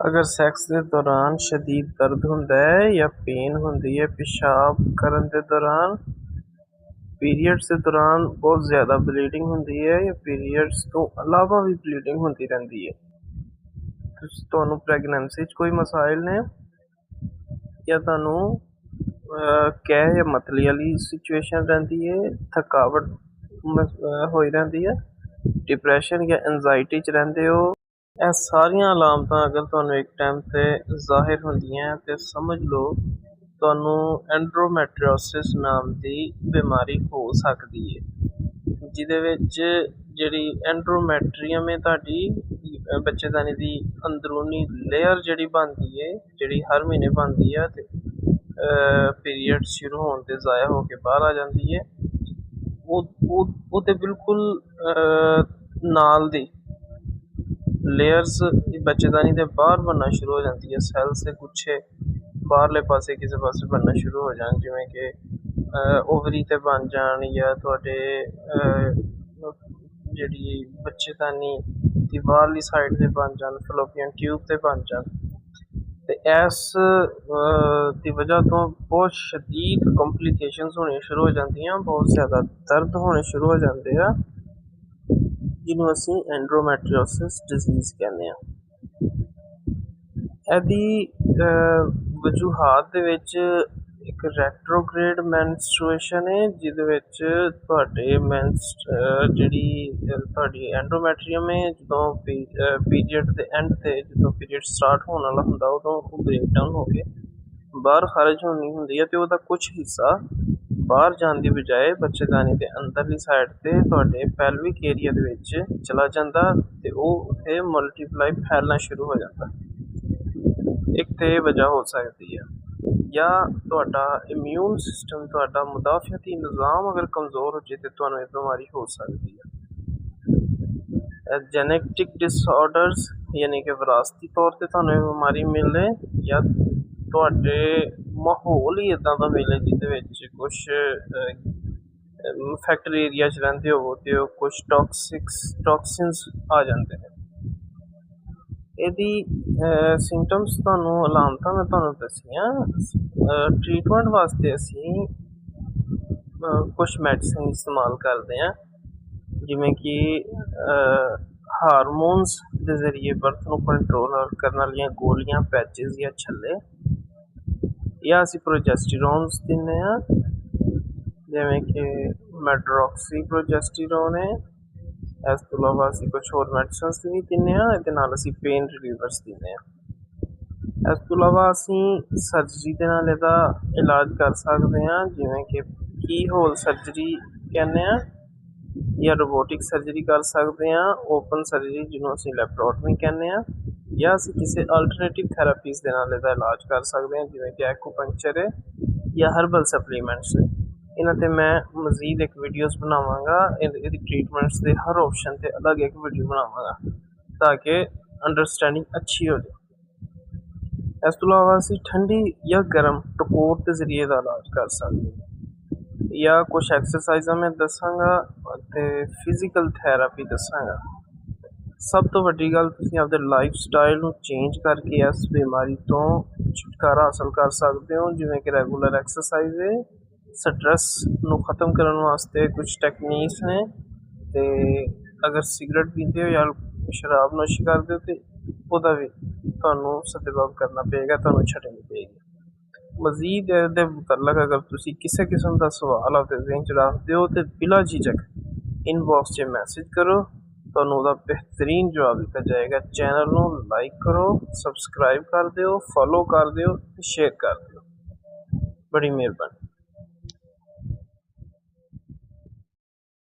ਅਗਰ ਸੈਕਸ ਦੇ ਦੌਰਾਨ ਸ਼ਦੀਦ ਦਰਦ ਹੁੰਦਾ ਹੈ ਜਾਂ ਪੇਨ ਹੁੰਦੀ ਹੈ, ਪਿਸ਼ਾਬ ਕਰਨ ਦੇ ਦੌਰਾਨ ਪੀਰੀਅਡਸ ਦੇ ਦੌਰਾਨ ਬਹੁਤ ਜ਼ਿਆਦਾ ਬਲੀਡਿੰਗ ਹੁੰਦੀ ਹੈ ਜਾਂ ਪੀਰੀਅਡਸ ਤੋਂ ਇਲਾਵਾ ਵੀ ਬਲੀਡਿੰਗ ਹੁੰਦੀ ਰਹਿੰਦੀ ਹੈ। ਤੁਸੀਂ ਤੁਹਾਨੂੰ ਪ੍ਰੈਗਨੈਂਸੀ 'ਚ ਕੋਈ ਮਸਾਇਲ ਨੇ? ਜਾਂ ਤੁਹਾਨੂੰ ਕਹਿ ਜਾਂ ਮਤਲੀ ਵਾਲੀ ਸਿਚੁਏਸ਼ਨ ਰਹਿੰਦੀ ਹੈ, ਥਕਾਵਟ ਹੋਈ ਰਹਿੰਦੀ ਹੈ? ਡਿਪਰੈਸ਼ਨ ਜਾਂ ਐਂਜ਼ਾਈਟੀ 'ਚ ਰਹਿੰਦੇ ਹੋ? ਇਹ ਸਾਰੀਆਂ ਅਲਾਮਤਾਂ ਅਗਰ ਤੁਹਾਨੂੰ ਇੱਕ ਟਾਈਮ 'ਤੇ ਜ਼ਾਹਿਰ ਹੁੰਦੀਆਂ ਤੇ ਸਮਝ ਲਓ, ਤੁਹਾਨੂੰ ਐਂਡਰੋਮੈਟ੍ਰਿਓਸਿਸ ਨਾਮ ਦੀ ਬਿਮਾਰੀ ਹੋ ਸਕਦੀ ਹੈ। ਜਿਹਦੇ ਵਿੱਚ ਜਿਹੜੀ ਐਂਡਰੋਮੈਟਰੀਅਮ ਹੈ ਤੁਹਾਡੀ ਬੱਚੇਦਾਨੀ ਦੀ ਅੰਦਰੂਨੀ ਲੇਅਰ ਜਿਹੜੀ ਬਣਦੀ ਹੈ, ਜਿਹੜੀ ਹਰ ਮਹੀਨੇ ਬਣਦੀ ਹੈ ਤੇ ਪੀਰੀਅਡ ਸ਼ੁਰੂ ਹੋਣ 'ਤੇ ਜ਼ਾਇਆ ਹੋ ਕੇ ਬਾਹਰ ਆ ਜਾਂਦੀ ਹੈ। ਉਹ ਉਹ ਉਹਦੇ ਬਿਲਕੁਲ ਨਾਲ ਦੀ ਲੇਅਰਸ ਬੱਚੇਦਾਨੀ ਦੇ ਬਾਹਰ ਬਣਨਾ ਸ਼ੁਰੂ ਹੋ ਜਾਂਦੀ ਹੈ ਸੈਲਸ ਦੇ ਗੁੱਛੇ ਬਾਹਰਲੇ ਪਾਸੇ ਕਿਸੇ ਪਾਸੇ ਬਣਨਾ ਸ਼ੁਰੂ ਹੋ ਜਾਣ ਜਿਵੇਂ ਕਿ ਓਵਰੀ 'ਤੇ ਬਣ ਜਾਣ ਜਾਂ ਤੁਹਾਡੇ ਜਿਹੜੀ ਬੱਚੇਦਾਨੀ ਦੀ ਬਾਹਰਲੀ ਸਾਈਡ 'ਤੇ ਬਣ ਜਾਣ ਫਲੋਪੀਅਨ ਟਿਊਬ 'ਤੇ ਬਣ ਜਾਣ ਤੇ ਇਸ ਦੀ ਵਜ੍ਹਾ ਤੋਂ ਬਹੁਤ ਸ਼ਦੀਦ ਕੰਪਲਿਕੇਸ਼ਨਸ ਹੋਣੀਆਂ ਸ਼ੁਰੂ ਹੋ ਜਾਂਦੀਆਂ ਬਹੁਤ ਜ਼ਿਆਦਾ ਦਰਦ ਹੋਣੇ ਸ਼ੁਰੂ ਹੋ ਜਾਂਦੇ ਆ ਜਿਹਨੂੰ ਅਸੀਂ ਐਂਡਰੋਮੈਟ੍ਰੀਓਸਿਸ ਡਿਜ਼ੀਜ਼ ਕਹਿੰਦੇ ਹਾਂ ਇਹਦੀ ਵਜੂਹਾਤ ਦੇ ਵਿੱਚ ਇੱਕ ਰੈਟਰੋਗ੍ਰੇਡ ਮੈਨਸਟ੍ਰੂਏਸ਼ਨ ਹੈ ਜਿਹਦੇ ਵਿੱਚ ਤੁਹਾਡੇ ਮੈਨਸ ਜਿਹੜੀ ਤੁਹਾਡੀ ਐਂਡੋਮੈਟਰੀਅਮ ਹੈ ਜਦੋਂ ਪੀਰੀਅਡ ਦੇ ਐਂਡ 'ਤੇ ਜਦੋਂ ਪੀਰੀਅਡ ਸਟਾਰਟ ਹੋਣ ਵਾਲਾ ਹੁੰਦਾ, ਉਦੋਂ ਉਹ ਬ੍ਰੇਕ ਡਾਊਨ ਹੋ ਕੇ ਬਾਹਰ ਖਾਰਜ ਹੋਣੀ ਹੁੰਦੀ ਹੈ ਤੇ ਉਹਦਾ ਕੁਝ ਹਿੱਸਾ ਬਾਹਰ ਜਾਣ ਦੀ ਬਜਾਏ ਬੱਚੇਦਾਨੀ ਦੇ ਅੰਦਰਲੀ ਸਾਈਡ 'ਤੇ ਤੁਹਾਡੇ ਪੈਲਵਿਕ ਏਰੀਆ ਦੇ ਵਿੱਚ ਚਲਾ ਜਾਂਦਾ ਤੇ ਉਹ ਉੱਥੇ ਮਲਟੀਪਲਾਈ ਫੈਲਣਾ ਸ਼ੁਰੂ ਹੋ ਜਾਂਦਾ। ਇੱਕ ਤੇ ਇਹ ਵਜ੍ਹਾ ਹੋ ਸਕਦੀ ਹੈ ਜਾਂ ਤੁਹਾਡਾ ਇਮਿਊਨ ਸਿਸਟਮ ਤੁਹਾਡਾ ਮੁਦਾਫਿਆਤੀ ਨਿਜ਼ਾਮ ਅਗਰ ਕਮਜ਼ੋਰ ਹੋ ਜੇ ਤੇ ਤੁਹਾਨੂੰ ਇਹ ਬਿਮਾਰੀ ਹੋ ਸਕਦੀ ਹੈ ਜੈਨੇਟਿਕ ਡਿਸਆਰਡਰਸ ਯਾਨੀ ਕਿ ਵਿਰਾਸਤੀ ਤੌਰ 'ਤੇ ਤੁਹਾਨੂੰ ਇਹ ਬਿਮਾਰੀ ਮਿਲੇ ਜਾਂ ਤੁਹਾਡੇ ਮਾਹੌਲ ਹੀ ਇਦਾਂ ਦਾ ਮਿਲੇ ਜਿਹਦੇ ਵਿੱਚ ਕੁਝ ਫੈਕਟਰੀ ਏਰੀਆ 'ਚ ਰਹਿੰਦੇ ਹੋ ਤੇ ਉਹ ਕੁਝ ਟੌਕਸਿਕਸ ਟੌਕਸਿਨਸ ਆ ਜਾਂਦੇ ਨੇ। ਇਹਦੀ ਸਿੰਪਟਮਸ ਤੁਹਾਨੂੰ ਅਲਾਮਤਾਂ ਮੈਂ ਤੁਹਾਨੂੰ ਦੱਸੀਆਂ ਟ੍ਰੀਟਮੈਂਟ ਵਾਸਤੇ ਅਸੀਂ ਕੁਝ ਮੈਡੀਸਿਨ ਇਸਤੇਮਾਲ ਕਰਦੇ ਹਾਂ। ਜਿਵੇਂ ਕਿ ਹਾਰਮੋਨਸ ਦੇ ਜ਼ਰੀਏ ਬਰਥ ਨੂੰ ਕੰਟਰੋਲ ਕਰਨ ਵਾਲੀਆਂ ਗੋਲੀਆਂ ਪੈਚਸ ਜਾਂ ਛੱਲੇ। ਜਾਂ ਅਸੀਂ ਪ੍ਰੋਜੈਸਟੀਰੋਨਸ ਦਿੰਦੇ ਹਾਂ, ਜਿਵੇਂ ਕਿ ਮੈਡਰੋਕਸੀ ਪ੍ਰੋਜੈਸਟੀਰੋਨ ਹੈ। ਇਸ ਤੋਂ ਇਲਾਵਾ ਅਸੀਂ ਕੁਝ ਹੋਰ ਮੈਡੀਸਨਸ ਵੀ ਦਿੰਦੇ ਹਾਂ, ਇਹਦੇ ਨਾਲ ਅਸੀਂ ਪੇਨ ਰਿਲੀਵਰਸ ਦਿੰਦੇ ਹਾਂ। ਇਸ ਤੋਂ ਇਲਾਵਾ ਅਸੀਂ ਸਰਜਰੀ ਦੇ ਨਾਲ ਇਹਦਾ ਇਲਾਜ ਕਰ ਸਕਦੇ ਹਾਂ, ਜਿਵੇਂ ਕਿ ਕੀ ਹੋਲ ਸਰਜਰੀ ਕਹਿੰਦੇ ਆ ਜਾਂ ਰੋਬੋਟਿਕ ਸਰਜਰੀ ਕਰ ਸਕਦੇ ਹਾਂ ਓਪਨ ਸਰਜਰੀ ਜਿਹਨੂੰ ਅਸੀਂ ਲੈਪਰੋਟਮੀ ਕਹਿੰਦੇ ਆ ਜਾਂ ਅਸੀਂ ਕਿਸੇ ਅਲਟਰਨੇਟਿਵ ਥੈਰੇਪੀਜ਼ ਦੇ ਨਾਲ ਇਹਦਾ ਇਲਾਜ ਕਰ ਸਕਦੇ ਹਾਂ, ਜਿਵੇਂ ਕਿ ਐਕੂਪੰਕਚਰ ਹੈ ਜਾਂ ਹਰਬਲ ਸਪਲੀਮੈਂਟਸ ਨੇ। ਇਹਨਾਂ 'ਤੇ ਮੈਂ ਮਜ਼ੀਦ ਇੱਕ ਵੀਡੀਓਜ਼ ਬਣਾਵਾਂਗਾ। ਇਹਦੀ ਟ੍ਰੀਟਮੈਂਟਸ ਦੇ ਹਰ ਆਪਸ਼ਨ 'ਤੇ ਅਲੱਗ ਇੱਕ ਵੀਡੀਓ ਬਣਾਵਾਂਗਾ, ਤਾਂ ਕਿ ਅੰਡਰਸਟੈਂਡਿੰਗ ਅੱਛੀ ਹੋ ਜਾਵੇ ਇਸ ਤੋਂ ਇਲਾਵਾ ਅਸੀਂ ਠੰਡੀ ਜਾਂ ਗਰਮ ਟਕੋਰ ਦੇ ਜ਼ਰੀਏ ਦਾ ਇਲਾਜ ਕਰ ਸਕਦੇ ਹਾਂ। ਜਾਂ ਕੁਝ ਐਕਸਰਸਾਈਜ਼ਾਂ ਮੈਂ ਦੱਸਾਂਗਾ ਅਤੇ ਫਿਜ਼ੀਕਲ ਥੈਰੇਪੀ ਦੱਸਾਂਗਾ। ਸਭ ਤੋਂ ਵੱਡੀ ਗੱਲ ਤੁਸੀਂ ਆਪਦੇ ਲਾਈਫ ਸਟਾਈਲ ਨੂੰ ਚੇਂਜ ਕਰਕੇ ਇਸ ਬਿਮਾਰੀ ਤੋਂ ਛੁਟਕਾਰਾ ਹਾਸਲ ਕਰ ਸਕਦੇ ਹੋ, ਜਿਵੇਂ ਕਿ ਰੈਗੂਲਰ ਐਕਸਰਸਾਈਜ਼ ਹੈ। ਸਟ੍ਰੈਸ ਨੂੰ ਖਤਮ ਕਰਨ ਵਾਸਤੇ ਕੁਝ ਟੈਕਨੀਕਸ ਨੇ ਤੇ ਅਗਰ ਸਿਗਰਟ ਪੀਂਦੇ ਹੋ ਜਾਂ ਸ਼ਰਾਬ ਨੋਸ਼ ਕਰਦੇ ਹੋ ਤੇ ਉਹਦਾ ਵੀ ਤੁਹਾਨੂੰ ਸਤਿਵਾਬ ਕਰਨਾ ਪਏਗਾ, ਤੁਹਾਨੂੰ ਛੱਡਣੀ ਪਏਗੀ। ਮਜ਼ੀਦ ਇਹਦੇ ਮੁਤਲਕ ਅਗਰ ਤੁਸੀਂ ਕਿਸੇ ਕਿਸਮ ਦਾ ਸਵਾਲ ਆਪਦੇ ਜ਼ਿਹਨ 'ਚ ਰੱਖਦੇ ਹੋ ਤੇ ਬਿਲਾ ਝਿਜਕ ਇਨਬਾਕਸ 'ਚ ਮੈਸੇਜ ਕਰੋ। ਤੁਹਾਨੂੰ ਉਹਦਾ ਬਿਹਤਰੀਨ ਜਵਾਬ ਦਿੱਤਾ ਜਾਏਗਾ। ਚੈਨਲ ਨੂੰ ਲਾਈਕ ਕਰੋ ਸਬਸਕ੍ਰਾਈਬ ਕਰ ਦਿਓ ਫੋਲੋ ਕਰ ਦਿਓ ਤੇ ਸ਼ੇਅਰ ਕਰ ਦਿਓ। ਬੜੀ ਮਿਹਰਬਾਨੀ।